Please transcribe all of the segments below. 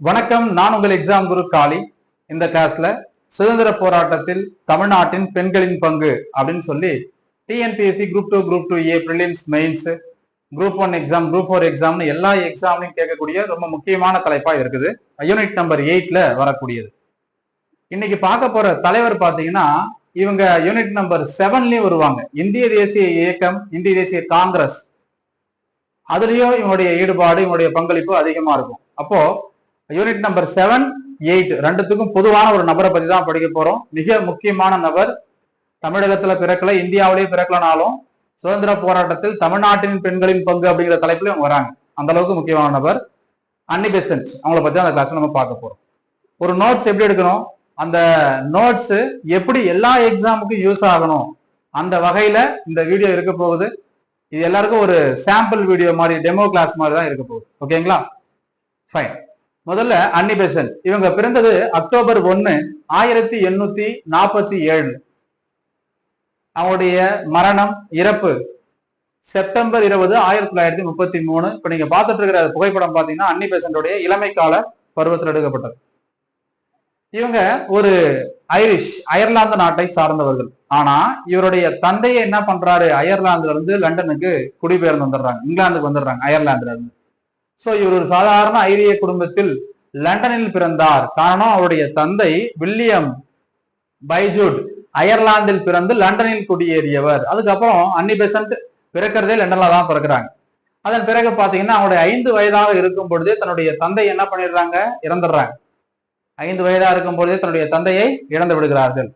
வணக்கம் நான் உங்கள் எக்ஸாம் குரு காளி. இந்த கிளாஸ்ல சுதந்திர போராட்டத்தில் தமிழ்நாட்டின் பெண்களின் பங்கு அப்படின்னு சொல்லி TNPSC group two group two A prelims mains group one exam group four எக்ஸாம்னு எல்லா எக்ஸாம்லையும் கேட்கக்கூடிய ரொம்ப முக்கியமான தலைப்பா இருக்குது. யூனிட் நம்பர் எயிட்ல வரக்கூடியது. இன்னைக்கு பார்க்க போற தலைவர் பாத்தீங்கன்னா இவங்க யூனிட் நம்பர் செவன்லயும் வருவாங்க. இந்திய தேசிய இயக்கம் இந்திய தேசிய காங்கிரஸ். அதுலயும் இவங்களுடைய ஈடுபாடு இவங்களுடைய பங்களிப்பு அதிகமா இருக்கும். அப்போ யூனிட் நம்பர் செவன் எயிட் ரெண்டுத்துக்கும் பொதுவான ஒரு நபரை பத்தி தான் படிக்க போறோம். மிக முக்கியமான நபர் தமிழகத்துல பிறக்கல இந்தியாவிலேயே பிறக்கலனாலும் சுதந்திர போராட்டத்தில் தமிழ்நாட்டின் பெண்களின் பங்கு அப்படிங்கிற தலைப்புல வராங்க. அந்த அளவுக்கு முக்கியமான நபர். அன்னி பெசன்ட் அவங்கள பத்தி அந்த கிளாஸ்ல நம்ம பார்க்க போறோம். ஒரு நோட்ஸ் எப்படி எடுக்கணும்? அந்த நோட்ஸ் எப்படி எல்லா எக்ஸாமுக்கும் யூஸ் ஆகணும்? அந்த வகையில இந்த வீடியோ இருக்க போகுது. இது எல்லாருக்கும் ஒரு சாம்பிள் வீடியோ மாதிரி டெமோ கிளாஸ் மாதிரி தான் இருக்க போகுது. ஓகேங்களா ஃபைன் முதல்ல அன்னி பெசன் இவங்க பிறந்தது அக்டோபர் ஒன்னு ஆயிரத்தி எண்ணூத்தி நாற்பத்தி ஏழு. அவங்களுடைய மரணம் இறப்பு செப்டம்பர் இருபது ஆயிரத்தி தொள்ளாயிரத்தி முப்பத்தி மூணு. இப்ப நீங்க பார்த்துட்டு இருக்கிற புகைப்படம் பாத்தீங்கன்னா அன்னி பெசன்டோடைய இளமை கால பருவத்தில் எடுக்கப்பட்டது. இவங்க ஒரு ஐரிஷ் அயர்லாந்து நாட்டை சார்ந்தவர்கள். ஆனா இவருடைய தந்தையை என்ன பண்றாரு? அயர்லாந்துல இருந்து லண்டனுக்கு குடிபெயர்ந்து வந்துடுறாங்க. இங்கிலாந்துக்கு வந்துடுறாங்க அயர்லாந்துல இருந்து. சோ இவர் ஒரு சாதாரண ஐரிய குடும்பத்தில் லண்டனில் பிறந்தார். காரணம் அவருடைய தந்தை வில்லியம் பைஜூட் அயர்லாந்தில் பிறந்து லண்டனில் குடியேறியவர். அதுக்கப்புறம் அன்னி பெசன்ட் பிறக்கிறதே லண்டன்ல தான் பிறக்கிறாங்க. அதன் பிறகு பாத்தீங்கன்னா அவருடைய ஐந்து வயதாக இருக்கும் பொழுதே தன்னுடைய தந்தை என்ன பண்ணிடுறாங்க? இறந்துடுறாங்க. ஐந்து வயதா இருக்கும் பொழுதே தன்னுடைய தந்தையை இழந்து விடுகிறார்கள்.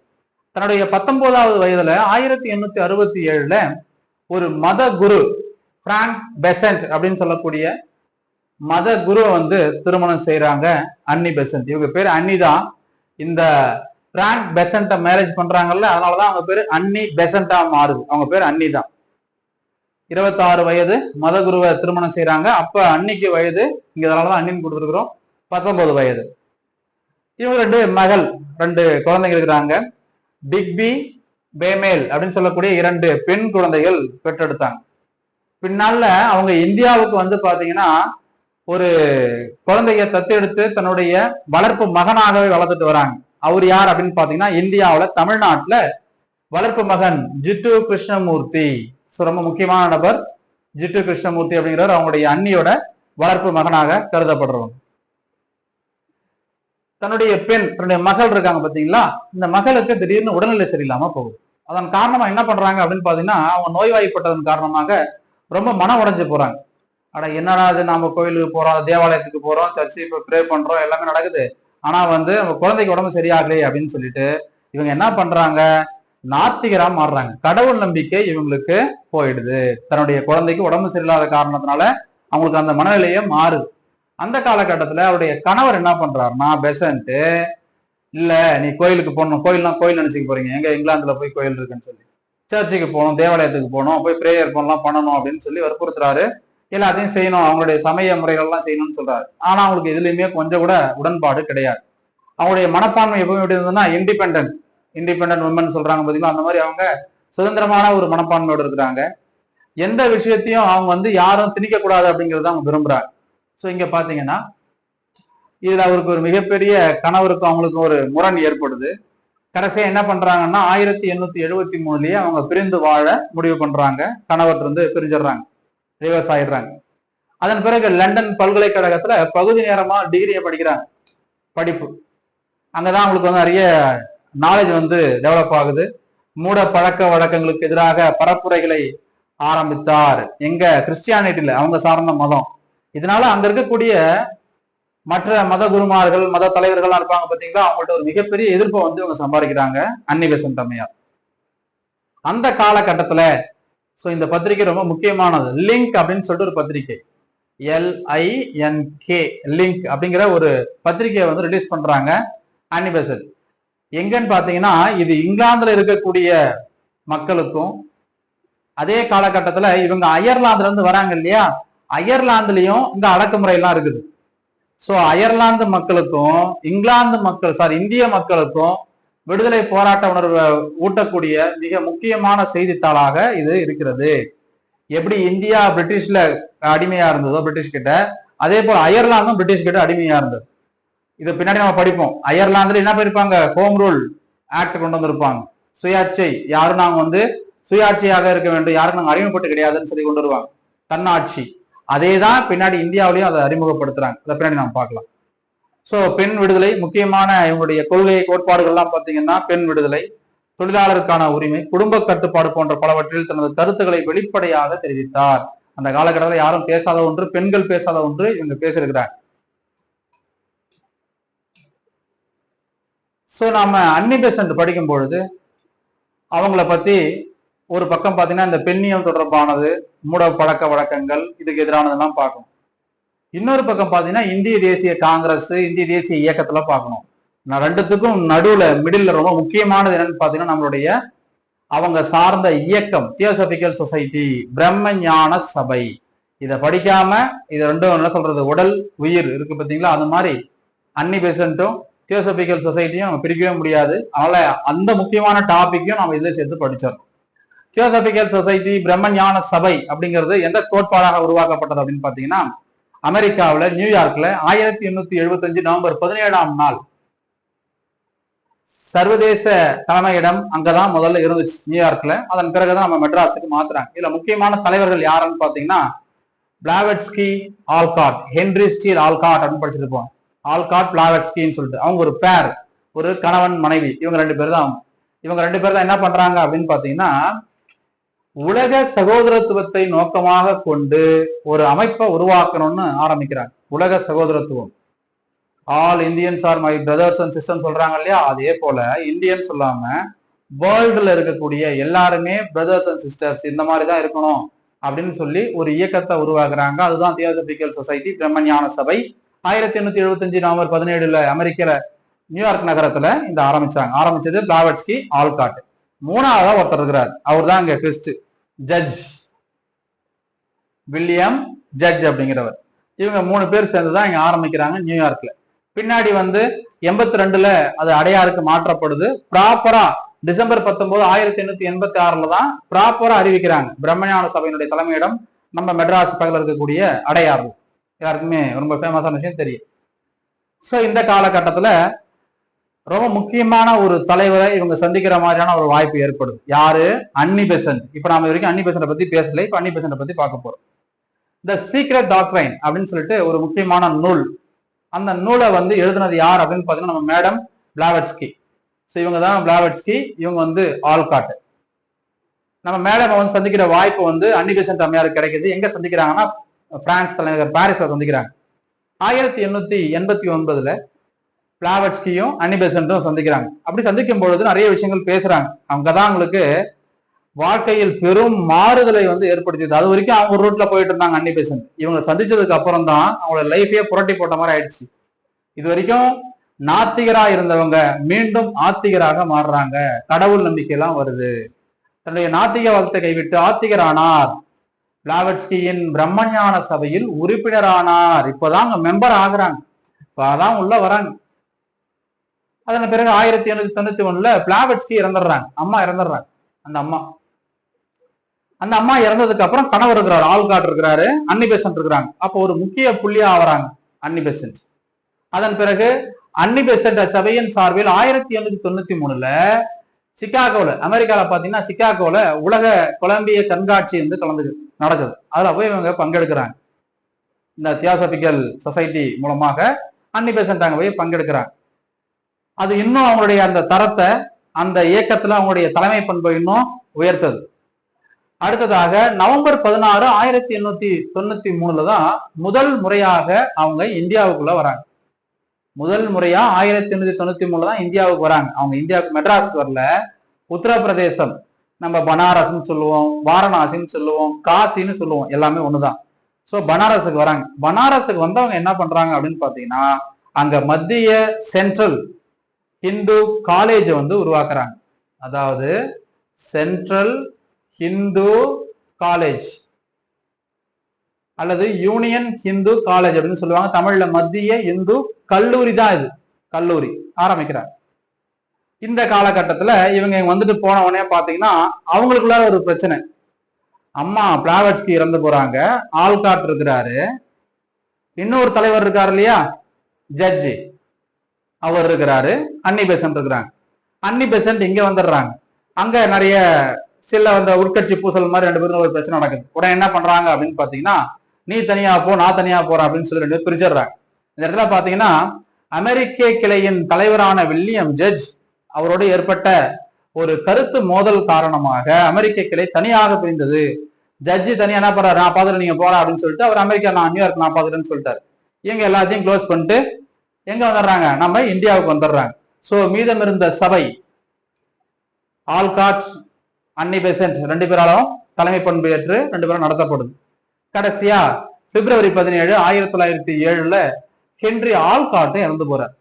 தன்னுடைய பத்தொன்பதாவது வயதுல ஆயிரத்தி எண்ணூத்தி அறுபத்தி ஏழுல ஒரு மத குரு பிராங்க் பெசன்ட் அப்படின்னு சொல்லக்கூடிய மத குருவை வந்து திருமணம் செய்யறாங்க அன்னி பெசன்ட். இவங்க பேர் அன்னி தான் இந்த பிராங்க் பெசன்ட மேரேஜ் பண்றாங்கல்ல அதனாலதான் அவங்க பேரு அன்னி பெசண்டா மாறுது. அவங்க பேர் அன்னி தான் இருபத்தாறு வயது மத குருவை திருமணம் செய்யறாங்க அப்ப அன்னிக்கு வயது இங்க அதனாலதான் அன்னின்னு கொடுத்துருக்குறோம் பத்தொன்பது வயது. இவங்க ரெண்டு மகள் ரெண்டு குழந்தைங்க இருக்கிறாங்க. பிக்பி பேமேல் அப்படின்னு சொல்லக்கூடிய இரண்டு பெண் குழந்தைகள் பெற்றெடுத்தாங்க. பின்னால அவங்க இந்தியாவுக்கு வந்து பாத்தீங்கன்னா ஒரு குழந்தைய தத்தெடுத்து தன்னுடைய வளர்ப்பு மகனாகவே வளர்த்துட்டு வராங்க. அவர் யார் அப்படின்னு பாத்தீங்கன்னா இந்தியாவில் தமிழ்நாட்டுல வளர்ப்பு மகன் ஜிட்டு கிருஷ்ணமூர்த்தி. ஸோ ரொம்ப முக்கியமான நபர் ஜிட்டு கிருஷ்ணமூர்த்தி அப்படிங்கிறவர் அவங்களுடைய அண்ணியோட வளர்ப்பு மகனாக கருதப்படுறவங்க தன்னுடைய பெண் தன்னுடைய மகள் இருக்காங்க பாத்தீங்களா இந்த மகளுக்கு திடீர்னு உடல்நிலை சரியில்லாம போகுது. அதன் காரணமா என்ன பண்றாங்க அப்படின்னு பாத்தீங்கன்னா அவங்க நோய்வாய்ப்பட்டதன் காரணமாக ரொம்ப மனம் உடைஞ்சு போறாங்க. அட என்னடா இது? நம்ம கோயிலுக்கு போறோம் தேவாலயத்துக்கு போறோம் சர்ச்சு இப்ப ப்ரே பண்றோம் எல்லாமே நடக்குது. ஆனா வந்து நம்ம குழந்தைக்கு உடம்பு சரியாகலையே அப்படின்னு சொல்லிட்டு இவங்க என்ன பண்றாங்க? நாத்திகரா மாறுறாங்க. கடவுள் நம்பிக்கை இவங்களுக்கு போயிடுது. தன்னுடைய குழந்தைக்கு உடம்பு சரியில்லாத காரணத்தினால அவங்களுக்கு அந்த மனநிலையே மாறுது. அந்த காலகட்டத்துல அவருடைய கணவர் என்ன பண்றாருன்னா பெசன்ட்டு இல்ல நீ கோயிலுக்கு போகணும். கோயில்லாம் கோயில் நினைச்சுக்க போறீங்க. எங்க இங்கிலாந்துல போய் கோயில் இருக்குன்னு சொல்லி. சர்ச்சுக்கு போகணும் தேவாலயத்துக்கு போகணும் போய் ப்ரேயர் பண்ணலாம் பண்ணணும் அப்படின்னு சொல்லி வற்புறுத்துறாரு எல்லாத்தையும் செய்யணும். அவங்களுடைய சமய முறைகள்லாம் செய்யணும்னு சொல்றாரு. ஆனா அவங்களுக்கு எதுலையுமே கொஞ்சம் கூட உடன்பாடு கிடையாது. அவங்களுடைய மனப்பான்மை எப்பவும் எப்படி இருந்ததுன்னா இண்டிபெண்டன்ட் இண்டிபெண்டன்ட் உமன் சொல்றாங்க பாத்தீங்களா? அந்த மாதிரி அவங்க சுதந்திரமான ஒரு மனப்பான்மையோடு இருக்கிறாங்க. எந்த விஷயத்தையும் அவங்க வந்து யாரும் திணிக்க கூடாது அப்படிங்கறத அவங்க விரும்புறாங்க. ஸோ இங்க பாத்தீங்கன்னா இதுல அவருக்கு ஒரு மிகப்பெரிய கணவருக்கும் அவங்களுக்கும் ஒரு முரண் ஏற்படுது. கடைசியா என்ன பண்றாங்கன்னா ஆயிரத்தி எண்ணூத்தி எழுபத்தி மூணுலயே அவங்க பிரிந்து வாழ முடிவு பண்றாங்க. கணவர் இருந்து பிரிஞ்சிடுறாங்க. ரிவர்ஸ் ஆயிடுறாங்க அதன் பிறகு லண்டன் பல்கலைக்கழகத்துல பகுதி நேரமா டிகிரியை படிக்கிறாங்க. படிப்பு. அங்கதான் அவங்களுக்கு வந்து நிறைய நாலேஜ் வந்து டெவலப் ஆகுது. மூட பழக்க வழக்கங்களுக்கு எதிராக பரப்புரைகளை ஆரம்பித்தார். எங்க கிறிஸ்டியானிட்டியில அவங்க சார்ந்த மதம். இதனால அங்க இருக்கக்கூடிய மற்ற மத குருமார்கள் மத தலைவர்கள்லாம் இருப்பாங்க பாத்தீங்களா? அவங்கள்ட்ட ஒரு மிகப்பெரிய எதிர்ப்பை வந்து இவங்க சம்பாதிக்கிறாங்க. அன்னி தம்மையார் அந்த காலகட்டத்துல ஸோ இந்த பத்திரிகை ரொம்ப முக்கியமானது. லிங்க் அப்படின்னு சொல்லிட்டு ஒரு பத்திரிகை எல்ஐஎன்கே லிங்க் அப்படிங்கிற ஒரு பத்திரிகையை வந்து ரிலீஸ் பண்றாங்க அன்னி எங்கன்னு பாத்தீங்கன்னா இது இங்கிலாந்துல இருக்கக்கூடிய மக்களுக்கும் அதே காலகட்டத்தில் இவங்க அயர்லாந்துல இருந்து வராங்க இல்லையா? அயர்லாந்துலயும் இந்த அடக்குமுறையெல்லாம் இருக்குது. ஸோ அயர்லாந்து மக்களுக்கும் இங்கிலாந்து மக்கள் சாரி இந்திய மக்களுக்கும் விடுதலை போராட்ட உணர்வை ஊட்டக்கூடிய மிக முக்கியமான செய்தித்தாளாக இது இருக்கிறது. எப்படி இந்தியா பிரிட்டிஷ்ல அடிமையா இருந்ததோ பிரிட்டிஷ் கிட்ட. அதே போல அயர்லாந்தும் பிரிட்டிஷ் கிட்ட அடிமையா இருந்தது. இதை பின்னாடி நம்ம படிப்போம். அயர்லாந்துல என்ன பண்ணிருப்பாங்க? ஹோம் ரூல் ஆக்ட் கொண்டு வந்திருப்பாங்க. சுயாட்சி. யாரும் நாங்க வந்து சுயாட்சியாக இருக்க வேண்டும். யாரும் நாங்க அறிமுகப்பட்டு கிடையாதுன்னு சொல்லி கொண்டு வருவாங்க. தன்னாட்சி. அதே தான் பின்னாடி இந்தியாவிலையும் அதை அறிமுகப்படுத்துறாங்க. அதை பின்னாடி நம்ம பார்க்கலாம். சோ பெண் விடுதலை முக்கியமான இவங்களுடைய கொள்கை கோட்பாடுகள்லாம் பார்த்தீங்கன்னா பெண் விடுதலை தொழிலாளருக்கான உரிமை குடும்ப கட்டுப்பாடு போன்ற பலவற்றில் தனது கருத்துக்களை வெளிப்படையாக தெரிவித்தார். அந்த காலகட்டத்தில் யாரும் பேசாத ஒன்று பெண்கள் பேசாத ஒன்று இவங்க பேசியிருக்கிறாங்க. சோ நாம அன்னி பெசன்ட் படிக்கும் பொழுது அவங்கள பத்தி ஒரு பக்கம் பாத்தீங்கன்னா இந்த பெண்ணியம் தொடர்பானது மூட பழக்க வழக்கங்கள் இதுக்கு எதிரானதெல்லாம் பார்க்கணும். இன்னொரு பக்கம் பாத்தீங்கன்னா இந்திய தேசிய காங்கிரஸ் இந்திய தேசிய இயக்கத்துல பார்க்கணும். நான் ரெண்டுத்துக்கும் நடுவுல மிடில் ரொம்ப முக்கியமானது என்னன்னு பாத்தீங்கன்னா நம்மளுடைய அவங்க சார்ந்த இயக்கம் தியோசபிக்கல் சொசைட்டி பிரம்ம ஞான சபை இதை படிக்காம இது ரெண்டும் என்ன சொல்றது உடல் உயிர் இருக்கு பாத்தீங்களா? அது மாதிரி அன்னி பெசன்ட்டும் தியோசபிக்கல் சொசைட்டியும் நம்ம பிரிக்கவே முடியாது. அதனால அந்த முக்கியமான டாபிக்கையும் நம்ம இதுல சேர்த்து படிச்சிடணும். தியோசபிக்கல் சொசைட்டி பிரம்ம ஞான சபை அப்படிங்கிறது எந்த கோட்பாடாக உருவாக்கப்பட்டது அப்படின்னு பாத்தீங்கன்னா அமெரிக்காவில் நியூயார்க்ல ஆயிரத்தி எண்ணூத்தி எழுபத்தஞ்சு நவம்பர் பதினேழாம் நாள். சர்வதேச தலைமையிடம் அங்கதான் முதல்ல இருந்துச்சு நியூயார்க்ல அதன் பிறகுதான் நம்ம மெட்ராஸுக்கு மாத்துறாங்க. இதுல முக்கியமான தலைவர்கள் யாருன்னு பாத்தீங்கன்னா Blavatsky Olcott Henry Steel Olcott அப்படின்னு படிச்சிருப்போம். ஆல்காட் பிளாவட்ஸ்கின்னு சொல்லிட்டு. அவங்க ஒரு பேர் ஒரு கணவன் மனைவி. இவங்க ரெண்டு பேர் தான் இவங்க ரெண்டு பேர் தான் என்ன பண்றாங்க அப்படின்னு பாத்தீங்கன்னா உலக சகோதரத்துவத்தை நோக்கமாக கொண்டு ஒரு அமைப்பை உருவாக்கணும்னு ஆரம்பிக்கிறாங்க. உலக சகோதரத்துவம். All Indians are my brothers and sisters சொல்றாங்க இல்லையா? அதே போல இந்தியன் சொல்லாம வேர்ல்டுல இருக்கக்கூடிய எல்லாருமே பிரதர்ஸ் அண்ட் சிஸ்டர்ஸ் இந்த மாதிரி தான் இருக்கணும் அப்படின்னு சொல்லி ஒரு இயக்கத்தை உருவாக்குறாங்க. அதுதான் தியோசபிக்கல் சொசைட்டி பிரம்மஞான சபை. ஆயிரத்தி எண்ணூத்தி எழுபத்தஞ்சு நவம்பர் பதினேழுல அமெரிக்கல நியூயார்க் நகரத்துல இந்த ஆரம்பிச்சாங்க. ஆரம்பிச்சது பிளாவட்ஸ்கி ஆல்காட் மூணாவதா ஒருத்தர் இருக்கிறார். அவர் தான் இங்க ட்விஸ்ட் ஜட்ஜ் வில்லியம் ஜட்ஜ் அப்படிங்கிறவர். இவங்க மூணு பேர் சேர்ந்து தான் இங்க ஆரம்பிக்கிறாங்க நியூயார்க்ல பின்னாடி வந்து எண்பத்தி ரெண்டுல அது அடையாருக்கு மாற்றப்படுது. ப்ராப்பரா டிசம்பர் பத்தொன்பது ஆயிரத்தி எண்ணூத்தி எண்பத்தி ஆறுல தான் ப்ராப்பரா அறிவிக்கிறாங்க. பிரம்மஞான சபையினுடைய தலைமையிடம் நம்ம மெட்ராஸ் பக்கத்தில் இருக்கக்கூடிய அடையாறு. யாருக்குமே ரொம்ப ஃபேமஸான விஷயம் தெரியும். ஸோ இந்த காலகட்டத்தில் ரொம்ப முக்கியமான ஒரு தலைவரை இவங்க சந்திக்கிற மாதிரியான ஒரு வாய்ப்பு ஏற்படுது. யாரு? Annie Besant. இப்ப நாம வரைக்கும் அன்னி பெசன்ட் பத்தி பேசல. இப்ப அன்னி பெசன்ட் பத்தி பார்க்க போறோம். த சீக்ரெட் டாக்ட்ரைன் அப்படின்னு சொல்லிட்டு ஒரு முக்கியமான நூல். அந்த நூலை வந்து எழுதுனது யார் அப்படின்னு பாத்தீங்கன்னா நம்ம மேடம் பிளாவட்ஸ்கி ஸோ இவங்க தான் பிளாவட்ஸ்கி இவங்க வந்து ஆல்காட் நம்ம மேடம் வந்து சந்திக்கிற வாய்ப்பு வந்து அன்னி பெசன்ட் அம்மையாருக்கு கிடைக்குது. எங்க சந்திக்கிறாங்கன்னா பிரான்ஸ் தலைநகர் பாரிஸ்ல சந்திக்கிறாங்க. ஆயிரத்தி எண்ணூத்தி எண்பத்தி ஒன்பதுல பிளாவட்ஸ்கியும் அனிபெசன்ட்டும் சந்திக்கிறாங்க. அப்படி சந்திக்கும் பொழுது நிறைய விஷயங்கள் பேசுறாங்க. அவங்க தான் அவங்களுக்கு வாழ்க்கையில் பெரும் மாறுதலை வந்து ஏற்படுத்தியது. அது வரைக்கும் அவங்க ஒரு ரூட்ல போயிட்டு இருந்தாங்க அன்னிபெசன்ட் இவங்க சந்திச்சதுக்கு அப்புறம் தான் அவங்களோட லைஃபே புரட்டி போட்ட மாதிரி ஆயிடுச்சு. இது வரைக்கும் நாத்திகரா இருந்தவங்க மீண்டும் ஆத்திகராக மாறுறாங்க. கடவுள் நம்பிக்கை எல்லாம் வருது. தன்னுடைய நாத்திக வளத்தை கைவிட்டு ஆத்திகரானார். பிளாவட்ஸ்கியின் பிரம்மஞான சபையில் உறுப்பினரானார். இப்பதான் அங்க மெம்பர் ஆகுறாங்க. இப்பதான் உள்ள வராங்க. அதன் பிறகு ஆயிரத்தி எண்ணூத்தி தொண்ணூத்தி ஒண்ணுல பிளாவட்ஸ்கி இறந்துடுறாங்க. அம்மா இறந்துடுறாங்க. அந்த அம்மா. அந்த அம்மா இறந்ததுக்கு அப்புறம் கணவர் இருக்கிறாரு ஆள்காட் இருக்கிறாரு அன்னி பெசன்ட் இருக்கிறாங்க. அப்போ ஒரு முக்கிய புள்ளியா ஆவறாங்க அன்னி பெசன்ட் அதன் பிறகு அன்னி பெசன்ட் சபையின் சார்பில் ஆயிரத்தி எண்ணூத்தி தொண்ணூத்தி மூணுல சிகாகோல அமெரிக்கால பாத்தீங்கன்னா சிகாகோல உலக கொலம்பிய கண்காட்சி வந்து கலந்து நடக்குது. அதுல போய் இவங்க பங்கெடுக்கிறாங்க. இந்த தியாசபிக்கல் சொசைட்டி மூலமாக அன்னி பெசன்ட் அங்க போய் பங்கெடுக்கிறாங்க. அது இன்னும் அவங்களுடைய அந்த தரத்தை அந்த இயக்கத்துல அவங்களுடைய தலைமை பண்பை இன்னும் உயர்த்தது. அடுத்ததாக நவம்பர் பதினாறு ஆயிரத்தி எண்ணூத்தி தொண்ணூத்தி மூணுல தான் முதல் முறையாக அவங்க இந்தியாவுக்குள்ள வராங்க. முதல் முறையா ஆயிரத்தி எண்ணூத்தி தொண்ணூத்தி மூணுல தான் இந்தியாவுக்கு வராங்க. அவங்க இந்தியாவுக்கு மெட்ராஸ்க்கு வரல. உத்தரப்பிரதேசம் நம்ம பனாரஸ்ன்னு சொல்லுவோம் வாரணாசின்னு சொல்லுவோம் காசின்னு சொல்லுவோம் எல்லாமே ஒண்ணுதான். ஸோ பனாரஸுக்கு வராங்க. பனாரஸுக்கு வந்தவங்க என்ன பண்றாங்க அப்படின்னு பாத்தீங்கன்னா அங்க மத்திய சென்ட்ரல் ஹிந்து காலேஜை வந்து உருவாக்குறாங்க. அதாவது சென்ட்ரல் ஹிந்து காலேஜ் அல்லது யூனியன் ஹிந்து காலேஜ் அப்படின்னு சொல்லுவாங்க. தமிழ்ல மத்திய இந்து கல்லூரி தான் இது. கல்லூரி ஆரம்பிக்கிறாங்க. இந்த காலகட்டத்துல இவங்க இங்க வந்துட்டு போன உடனே பாத்தீங்கன்னா அவங்களுக்குள்ள ஒரு பிரச்சனை. அம்மா பிளாவட்ஸ்கி இறந்து போறாங்க. ஆல்காட் இருக்கிறாரு இன்னொரு தலைவர் இருக்காரு இல்லையா? ஜட்ஜி அவர் இருக்கிறாரு அன்னி பெசன்ட் இருக்கிறாங்க. அன்னி பெசன்ட் இங்க வந்துடுறாங்க. அங்க நிறைய சில அந்த உட்கட்சி பூசல் மாதிரி ரெண்டு பேரும் ஒரு பிரச்சனை நடக்குது. உடனே என்ன பண்றாங்க அப்படின்னு பாத்தீங்கன்னா நீ தனியா போ நான் தனியா போறேன் அப்படின்னு சொல்லி ரெண்டு பேரும் பிரிச்சிடுறாங்க. இந்த இடத்துல பாத்தீங்கன்னா அமெரிக்க கிளையின் தலைவரான வில்லியம் ஜட்ஜ் அவரோடு ஏற்பட்ட ஒரு கருத்து மோதல் காரணமாக அமெரிக்க கிளை தனியாக பிரிந்தது. ஜட்ஜி தனியா என்ன பண்றாரு? நான் பாத்துட்டு நீங்க போறா அப்படின்னு சொல்லிட்டு அவர் அமெரிக்கா நான் நியூயார்க் நான் பாத்துட்டேன்னு சொல்லிட்டாரு. இவங்க எல்லாத்தையும் க்ளோஸ் பண்ணிட்டு எங்க வந்துடுறாங்க நம்ம இந்தியாவுக்கு வந்துடுறாங்க ஸோ மீதம் இருந்த சபை ஆல்காட் அன்னி பெசன்ட் ரெண்டு பேராலும் தலைமை பண்பு ஏற்று ரெண்டு பேரும் நடத்தப்படுது. கடைசியா பிப்ரவரி பதினேழு ஆயிரத்தி தொள்ளாயிரத்தி ஏழுல ஹென்றி ஆல்காட்டும் இறந்து போறார்.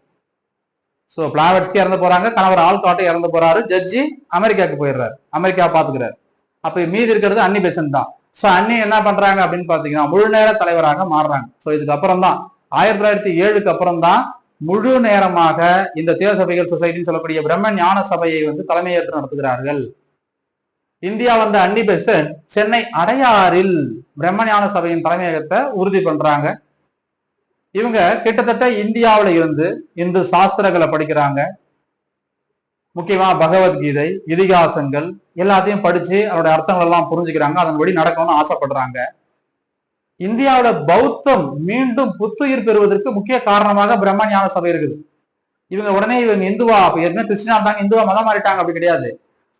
ஸோ பிளாவட்ஸ்க்கு இறந்து போறாங்க கணவர் ஆல்காட்டும் இறந்து போறாரு ஜட்ஜி அமெரிக்காவுக்கு போயிடுறாரு. அமெரிக்கா பாத்துக்கிறாரு அப்ப மீதி இருக்கிறது அன்னி பெசன்ட் தான். ஸோ அன்னி என்ன பண்றாங்க அப்படின்னு பாத்தீங்கன்னா முழு நேர தலைவராக மாறுறாங்க. ஸோ இதுக்கு அப்புறம் தான் ஆயிரத்தி தொள்ளாயிரத்தி ஏழுக்கு அப்புறம் தான் முழு நேரமாக இந்த தேவசபைகள் சொசைட்டின்னு சொல்லக்கூடிய பிரம்ம ஞான சபையை வந்து தலைமையேற்று நடத்துகிறார்கள். இந்தியா வந்த அன்னி பெசன் சென்னை அடையாறில் பிரம்மஞான சபையின் தலைமையகத்தை உறுதி பண்றாங்க. இவங்க கிட்டத்தட்ட இந்தியாவில இருந்து இந்து சாஸ்திரங்களை படிக்கிறாங்க. முக்கியமா பகவத்கீதை இதிகாசங்கள் எல்லாத்தையும் படிச்சு அதோட அர்த்தங்கள் எல்லாம் புரிஞ்சுக்கிறாங்க அதன்படி நடக்கணும்னு ஆசைப்படுறாங்க. இந்தியாவோட பௌத்தம் மீண்டும் புத்துயிர் பெறுவதற்கு முக்கிய காரணமாக பிரம்மஞான சபை இருக்குது. இவங்க உடனே இவங்க இந்துவா அப்ப என்ன கிறிஸ்டினா இருந்தாங்க இந்துவா மதம் மாறிட்டாங்க அப்படி கிடையாது.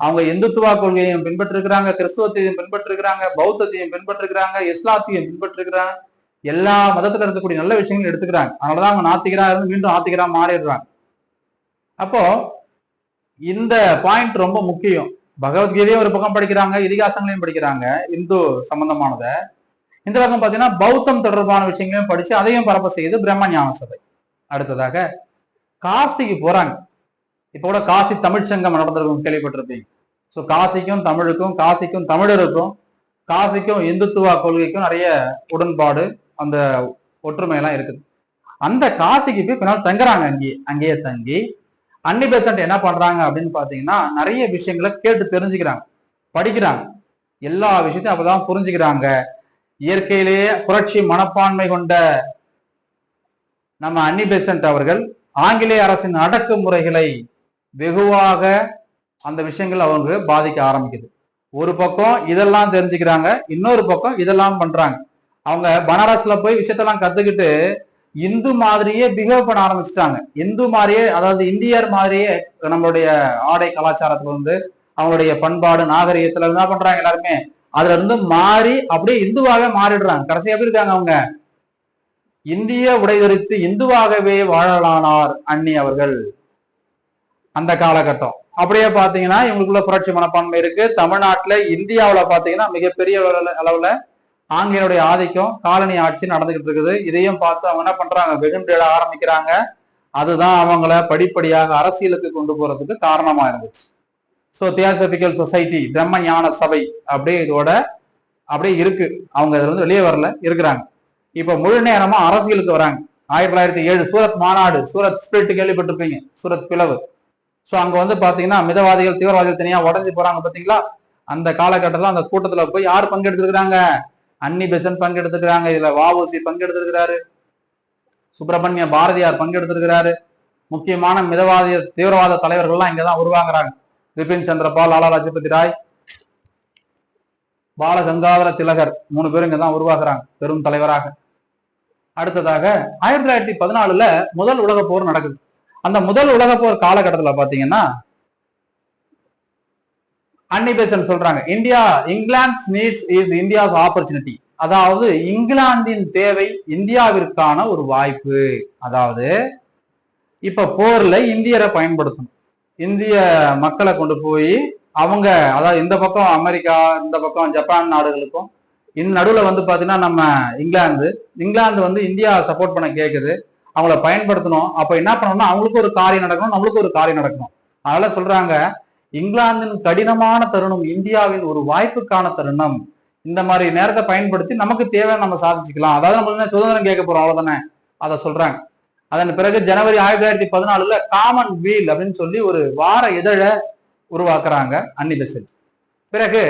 அவங்க இந்துத்துவா கொள்கையையும் பின்பற்றிருக்கிறாங்க கிறிஸ்துவத்தையும் பின்பற்றிருக்கிறாங்க பௌத்தத்தையும் பின்பற்றிருக்கிறாங்க இஸ்லாத்தையும் பின்பற்றிருக்கிறாங்க. எல்லா மதத்துல இருக்கக்கூடிய நல்ல விஷயங்களும் எடுத்துக்கிறாங்க. அதனாலதான் அவங்க நாத்திகரா இருந்து மீண்டும் ஆத்திகரா மாறிடுறாங்க. அப்போ இந்த பாயிண்ட் ரொம்ப முக்கியம். பகவத்கீதையும் ஒரு பக்கம் படிக்கிறாங்க இதிகாசங்களையும் படிக்கிறாங்க இந்து சம்பந்தமானதை. இந்த பக்கம் பார்த்தீங்கன்னா பௌத்தம் தொடர்பான விஷயங்களையும் படிச்சு அதையும் பரப்ப செய்யுது பிரம்ம ஞான சபை. அடுத்ததாக காசிக்கு போறாங்க. இப்ப கூட காசி தமிழ் சங்கம் நடந்திருக்கும் கேள்விப்பட்டிருப்பீங்க. ஸோ காசிக்கும் தமிழுக்கும் காசிக்கும் தமிழருக்கும் காசிக்கும் இந்துத்துவா கொள்கைக்கும் நிறைய உடன்பாடு அந்த ஒற்றுமையெல்லாம் இருக்குது. அந்த காசிக்கு போய் பின்னால் தங்குறாங்க அங்கேயே அங்கேயே தங்கி அன்னி பெசன்ட் என்ன பண்றாங்க அப்படின்னு பாத்தீங்கன்னா நிறைய விஷயங்களை கேட்டு தெரிஞ்சுக்கிறாங்க படிக்கிறாங்க. எல்லா விஷயத்தையும் அப்பதான் புரிஞ்சுக்கிறாங்க. இயற்கையிலேயே புரட்சி மனப்பான்மை கொண்ட நம்ம அன்னி பெசன்ட் அவர்கள் ஆங்கிலேய அரசின் அடக்குமுறைகளை வெகுவாக அந்த விஷயங்கள் அவங்க பாதிக்க ஆரம்பிக்குது. ஒரு பக்கம் இதெல்லாம் தெரிஞ்சுக்கிறாங்க இன்னொரு பக்கம் இதெல்லாம் பண்றாங்க. அவங்க பனாரஸ்ல போய் விஷயத்தெல்லாம் கத்துக்கிட்டு இந்து மாதிரியே பிஹேவ் பண்ண ஆரம்பிச்சிட்டாங்க. இந்து மாதிரியே அதாவது இந்தியர் மாதிரியே நம்மளுடைய ஆடை கலாச்சாரத்துல வந்து அவங்களுடைய பண்பாடு நாகரிகத்துல என்ன பண்றாங்க எல்லாருமே? அதுல இருந்து மாறி அப்படியே இந்துவாக மாறிடுறாங்க. கடைசியா எப்படி இருக்காங்க அவங்க? இந்திய உடை தரித்து இந்துவாகவே வாழலானார் அண்ணி அவர்கள். அந்த காலகட்டம். அப்படியே பாத்தீங்கன்னா இவங்களுக்குள்ள புரட்சி மனப்பான்மை இருக்கு. தமிழ்நாட்டுல இந்தியாவுல பாத்தீங்கன்னா மிகப்பெரிய அளவுல- அளவுல ஆங்கிலேயருடைய ஆதிக்கம் காலனி ஆட்சி நடந்துகிட்டு இருக்குது. இதையும் பார்த்து அவங்க என்ன பண்றாங்க? வெகுண்டேட ஆரம்பிக்கிறாங்க. அதுதான் அவங்கள படிப்படியாக அரசியலுக்கு கொண்டு போறதுக்கு காரணமா இருந்துச்சு. ஸோ தியாசபிக்கல் சொசைட்டி பிரம்ம ஞான சபை அப்படியே இதோட அப்படியே இருக்கு. அவங்க இதுல இருந்து வெளியே வரல இருக்கிறாங்க. இப்ப முழு நேரமா அரசியலுக்கு வராங்க. ஆயிரத்தி தொள்ளாயிரத்தி ஏழு சூரத் மாநாடு சூரத் ஸ்பிரிட் கேள்விப்பட்டிருப்பீங்க சூரத் பிளவு. ஸோ அங்க வந்து பாத்தீங்கன்னா மிதவாதிகள் தீவிரவாதிகள் தனியா உடஞ்சி போறாங்க பாத்தீங்களா? அந்த காலகட்டத்தில் அந்த கூட்டத்துல போய் யார் பங்கெடுத்துருக்காங்க அன்னி பெசன் பங்கெடுத்துக்கிறாங்க இதுல வாவுசி பங்கெடுத்துருக்கிறாரு. சுப்பிரமணிய பாரதியார் பங்கெடுத்திருக்கிறாரு. முக்கியமான மிதவாத தீவிரவாத தலைவர்கள்லாம் இங்கதான் உருவாங்குறாங்க பிபின் சந்திரபால் லாலா லஜபதி ராய் பாலகங்காதர திலகர் மூணு பேரும் இங்கதான் உருவாகிறாங்க பெரும் தலைவராக. அடுத்ததாக ஆயிரத்தி தொள்ளாயிரத்தி பதினாலுல முதல் உலக போர் நடக்குது. அந்த முதல் உலக போர் காலகட்டத்துல பாத்தீங்கன்னா அன்னி சொல்றாங்க. India England needs is India's opportunity அதாவது இங்கிலாந்தின் தேவை இந்தியாவிற்கான ஒரு வாய்ப்பு. அதாவது இப்ப போர்ல இந்தியரை பயன்படுத்தணும். இந்திய மக்களை கொண்டு போய் அவங்க அதாவது இந்த பக்கம் அமெரிக்கா இந்த பக்கம் ஜப்பான் நாடுகளுக்கும் இந்த நடுவில் வந்து பார்த்தீங்கன்னா நம்ம இங்கிலாந்து இங்கிலாந்து வந்து இந்தியா சப்போர்ட் பண்ண கேட்குது அவங்கள பயன்படுத்தணும். அப்போ என்ன பண்ணணும்னா அவங்களுக்கு ஒரு காரியம் நடக்கணும் நம்மளுக்கு ஒரு காரியம் நடக்கணும். அதனால சொல்றாங்க இங்கிலாந்தின் கடினமான தருணம் இந்தியாவின் ஒரு வாய்ப்புக்கான தருணம். இந்த மாதிரி நேரத்தை பயன்படுத்தி நமக்கு தேவை நம்ம சாதிச்சுக்கலாம். அதாவது நம்ம சுதந்திரம் கேட்க போறோம் அவ்வளவுதானே? அதை சொல்றாங்க. அதன் பிறகு ஜனவரி ஆயிரத்தி தொள்ளாயிரத்தி பதினாலுல காமன் வீல் அப்படின்னு சொல்லி ஒரு வார இதழை உருவாக்குறாங்க அன்னி பெசன்ட் பிறகு